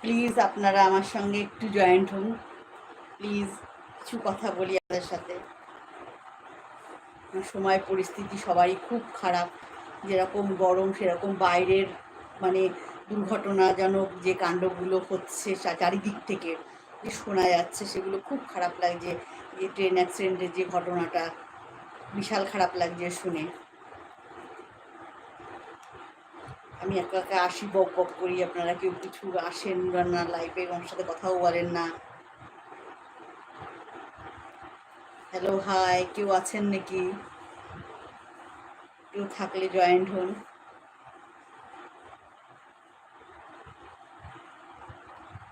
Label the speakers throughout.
Speaker 1: Please আপনারা আমার সঙ্গে একটু জয়েন্ট হন। প্লিজ কিছু কথা বলি আপনাদের সাথে। সময়, পরিস্থিতি সবারই খুব খারাপ। যেরকম গরম, সেরকম বাইরের মানে দুর্ঘটনাজনক যে কাণ্ডগুলো হচ্ছে চারিদিক থেকে যে শোনা যাচ্ছে, সেগুলো খুব খারাপ লাগছে। যে ট্রেন অ্যাক্সিডেন্টের যে ঘটনাটা, বিশাল খারাপ লাগছে শুনে। আমি একা একা আসি, বক বক করি। আপনারা কেউ কিছু আসেন না লাইফে আমার সাথে কথাও বলেন না। হ্যালো হাই কেউ আছেন নাকি? কেউ থাকলে জয়েন্ট হন।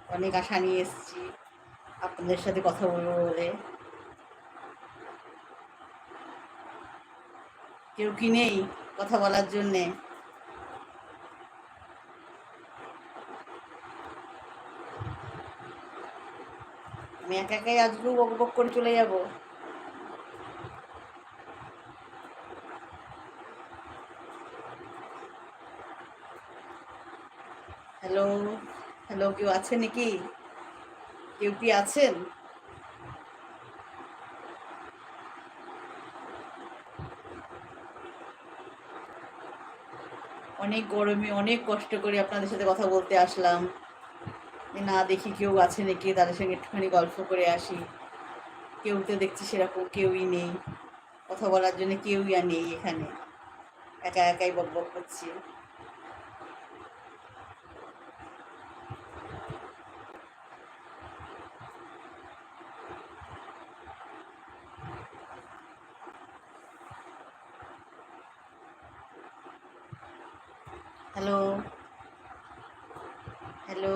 Speaker 1: অনেক আশা নিয়ে এসেছি আপনাদের সাথে কথা বলব বলে। কেউ কি নেই কথা বলার জন্যে? আমি একা একাই আজকেও বক করে চলে যাব। হ্যালো হ্যালো, কেউ আছে নাকি? কেউ কি আছেন? অনেক গরমে অনেক কষ্ট করে আপনাদের সাথে কথা বলতে আসলাম। না দেখি কেউ আছে নাকি, তাদের সঙ্গে একটুখানি গল্প করে আসি। কেউ তো দেখছি সেরকম কেউই নেই। কথা বলার জন্য কেউই আর নেই এখানে। একা একাই বক বক করছি। হ্যালো হ্যালো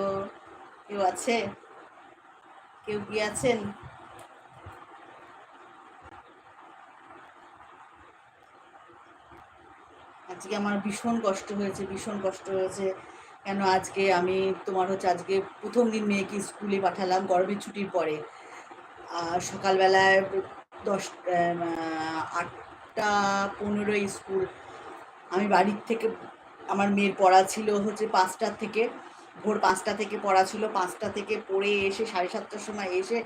Speaker 1: কেউ আছে? কেউ কি আছেন? আজকে আমার ভীষণ কষ্ট হয়েছে, ভীষণ কষ্ট হয়েছে। কেন আজকে আমি তোমার হচ্ছে আজকে প্রথম দিন মেয়েকে স্কুলে পাঠালাম, গরমের ছুটির পরে। আর সকালবেলায় দশ আটটা পনেরোই স্কুল। আমি বাড়ির থেকে, আমার মেয়ের পড়া ছিল হচ্ছে পাঁচটার থেকে। ভোর পাঁচটা থেকে পড়া ছিল। পাঁচটা থেকে পড়ে এসে সাড়ে সাতটার সময় এসে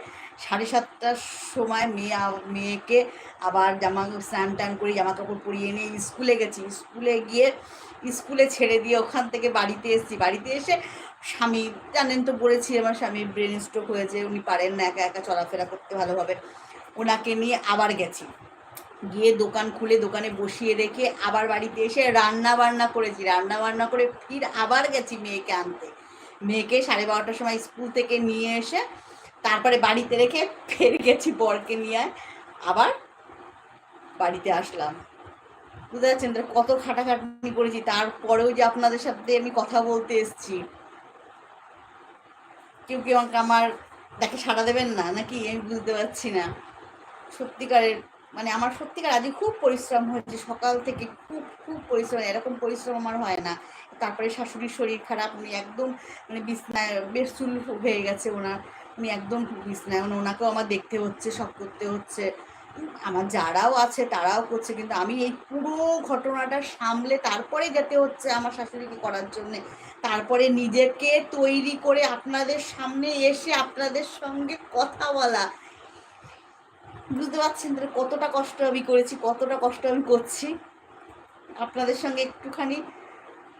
Speaker 1: সাড়ে সাতটার সময় মেয়ে, মেয়েকে আবার জামা স্নান টান করে জামা কাপড় পরিয়ে নিয়ে স্কুলে গেছি। স্কুলে গিয়ে স্কুলে ছেড়ে দিয়ে ওখান থেকে বাড়িতে এসেছি। বাড়িতে এসে স্বামী, জানেন তো বলেছি আমার স্বামীর ব্রেন স্ট্রোক হয়েছে, উনি পারেন না একা একা চলাফেরা করতে ভালোভাবে। ওনাকে নিয়ে আবার গেছি। গিয়ে দোকান খুলে দোকানে বসিয়ে রেখে আবার বাড়িতে এসে রান্না বান্না করেছি। রান্না বান্না করে ফির আবার গেছি মেয়েকে আনতে। মেয়েকে সাড়ে বারোটার সময় স্কুল থেকে নিয়ে এসে তারপরে বাড়িতে রেখে ফের গেছি বরকে নিয়ে আবার বাড়িতে আসলাম। বুঝতে পারছেন? কত খাটাখাটনি করেছি। তারপরেও যে আপনাদের সাথে আমি কথা বলতে এসছি। কেউ কেউ আমাকে আমার দেখে সাড়া দেবেন না? নাকি? আমি বুঝতে পারছি না। সত্যিকারের মানে আমার সত্যিকার আজকে খুব পরিশ্রম হয়েছে, সকাল থেকে খুব খুব পরিশ্রম, এরকম পরিশ্রম আমার হয় না। তারপরে শাশুড়ির শরীর খারাপ, উনি একদম মানে বিছনায় বেসুল হয়ে গেছে ওনার, উনি একদম বিছনায় মানে ওনাকেও আমার দেখতে হচ্ছে, সব করতে হচ্ছে। আমার যারাও আছে তারাও করছে, কিন্তু আমি এই পুরো ঘটনাটা সামলে তারপরে যেতে হচ্ছে আমার শাশুড়িকে করার জন্যে। তারপরে নিজেকে তৈরি করে আপনাদের সামনে এসে আপনাদের সঙ্গে কথা বলা বুঝতে পারছেন তাহলে কতটা কষ্ট আমি করেছি, কতটা কষ্ট আমি করছি। আপনাদের সঙ্গে একটুখানি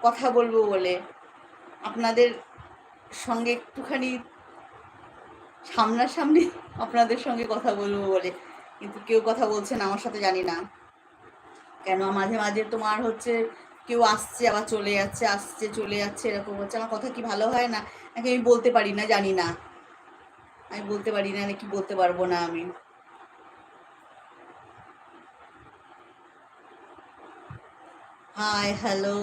Speaker 1: কথা বলব বলে, আপনাদের সঙ্গে একটুখানি সামনাসামনি আপনাদের সঙ্গে কথা বলব বলে, কিন্তু কেউ কথা বলছেন আমার সাথে জানি না। কেন, মাঝে মাঝে তোমার হচ্ছে কেউ আসছে, আবার চলে যাচ্ছে, আসছে, চলে যাচ্ছে, এরকম হচ্ছে। আমার কথা কি ভালো হয় না? নাকি আমি বলতে পারি না? জানি না। আমি বলতে পারি না নাকি বলতে পারব না আমি? হাই হ্যালো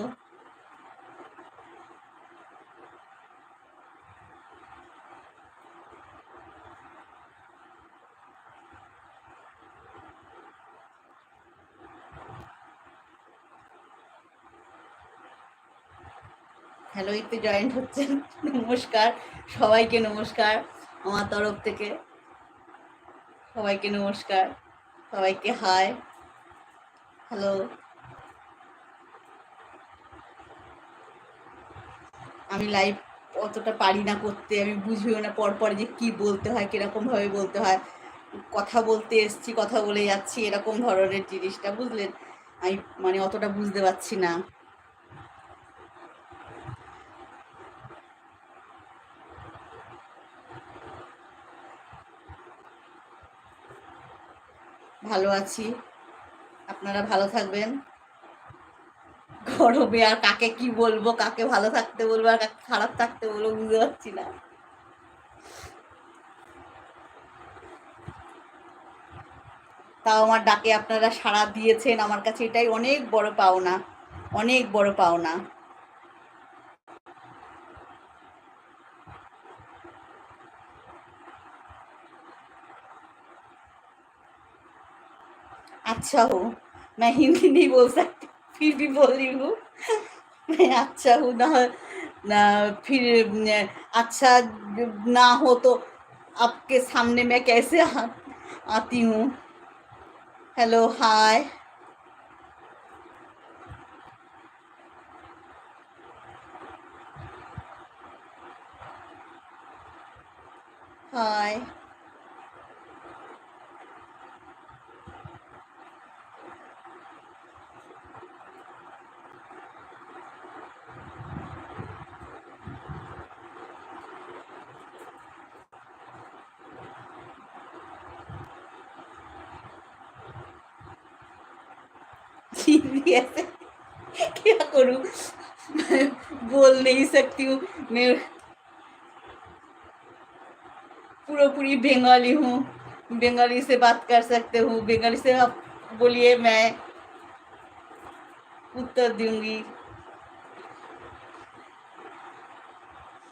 Speaker 1: হ্যালো এতে জয়েন্ট হচ্ছেন। নমস্কার। সবাইকে নমস্কার আমার তরফ থেকে। সবাইকে নমস্কার। সবাইকে হাই হ্যালো আমি লাইভ অতটা পারি না করতে, আমি বুঝিও না পর পর যে কি বলতে হয় কীরকমভাবে বলতে হয়। কথা বলতে এসছি, কথা বলে যাচ্ছি, এরকম ধরনের জিনিসটা, বুঝলেন? আমি মানে অতটা বুঝতে পারছি না। ভালো আছি। আপনারা ভালো থাকবেন। গরমে আর কাকে কি বলবো কাকে ভালো থাকতে বলবো আর কাকে খারাপ থাকতে বলবো বুঝতে পারছি না তাও আমার ডাকে আপনারা সাড়া দিয়েছেন আমার কাছে এটাই অনেক বড় পাওনা অনেক বড় পাওনা अच्छा हो मैं हिंदी नहीं बोल सकती फिर भी बोल रही हूँ। मैं अच्छा हूँ ना ना फिर अच्छा ना हो तो आपके सामने मैं कैसे आ, आती हूँ? हेलो हाय हाय हिंदी ऐसे। क्या करूँ? बोल नहीं सकती हूँ। मैं पूरा पूरी बंगाली हूँ। बंगाली से बात कर सकते हूँ। बंगाली से आप बोलिए, मैं उत्तर दूँगी।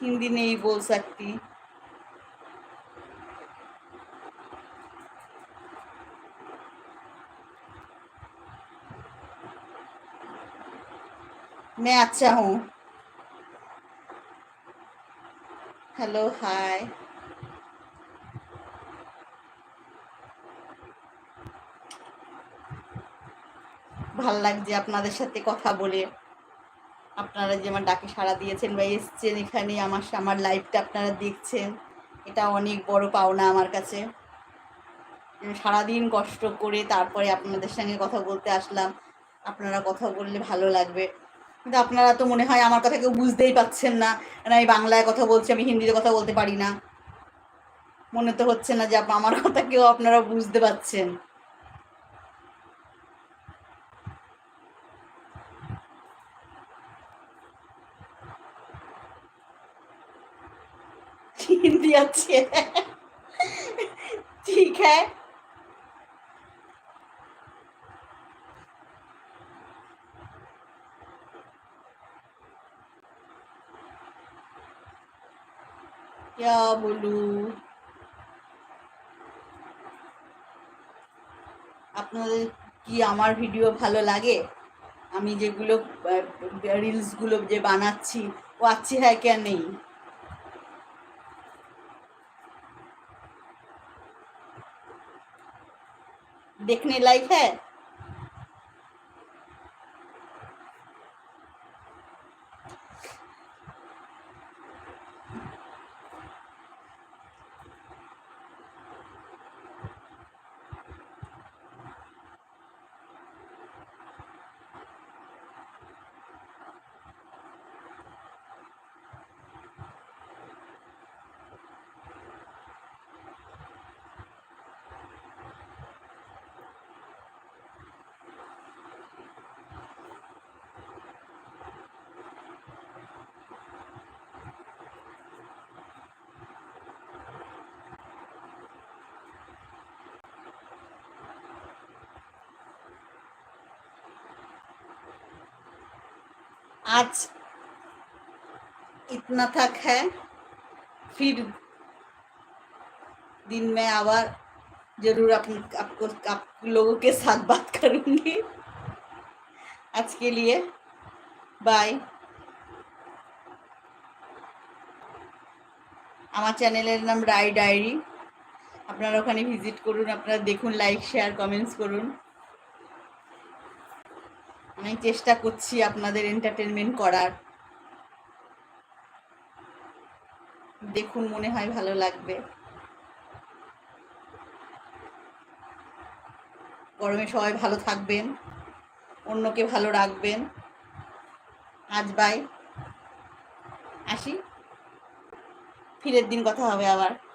Speaker 1: हिंदी नहीं बोल सकती। मैं अच्छा हूँ हेलो हाय ভাল লাগছে আপনাদের সাথে কথা বলে আপনারা যে আমার ডাকে সাড়া দিয়েছেন বা এসছেন এখানে আমার আমার লাইফটা আপনারা দেখছেন এটা অনেক বড় পাওনা আমার কাছে সারাদিন কষ্ট করে তারপরে আপনাদের সঙ্গে কথা বলতে আসলাম আপনারা কথা বললে ভালো লাগবে কিন্তু আপনারা তো মনে হয় আমার কথা কেউ বুঝতেই পাচ্ছেন না কারণ আমি বাংলায় কথা বলছি আমি হিন্দিতে কথা বলতে পারি না মনে তো হচ্ছে না যে আমার কথা কেউ আপনারা বুঝতে পাচ্ছেন हिंदी अच्छी है ठीक है क्या बोलूं আপনাদের কি আমার ভিডিও ভালো লাগে আমি যেগুলো রিলসগুলো যে বানাচ্ছি ও আচ্ছি হ্যাঁ কেন নেই देखने लायक है आज इतना तक है फिर दिन में आवर जरूर आप, आपको आप लोगों के साथ बात करूंगी आज के लिए बाय আমার চ্যানেলের নাম রাই ডায়েরি আপনারা ওখানে ভিজিট করুন আপনারা দেখুন লাইক শেয়ার কমেন্টস করুন আমি চেষ্টা করছি আপনাদের এন্টারটেনমেন্ট করার। দেখুন, মনে হয় ভালো লাগবে। গরমে সবাই ভালো থাকবেন, অন্যকে ভালো রাখবেন। আজ বাই আসি। ফিরের দিন কথা হবে আবার।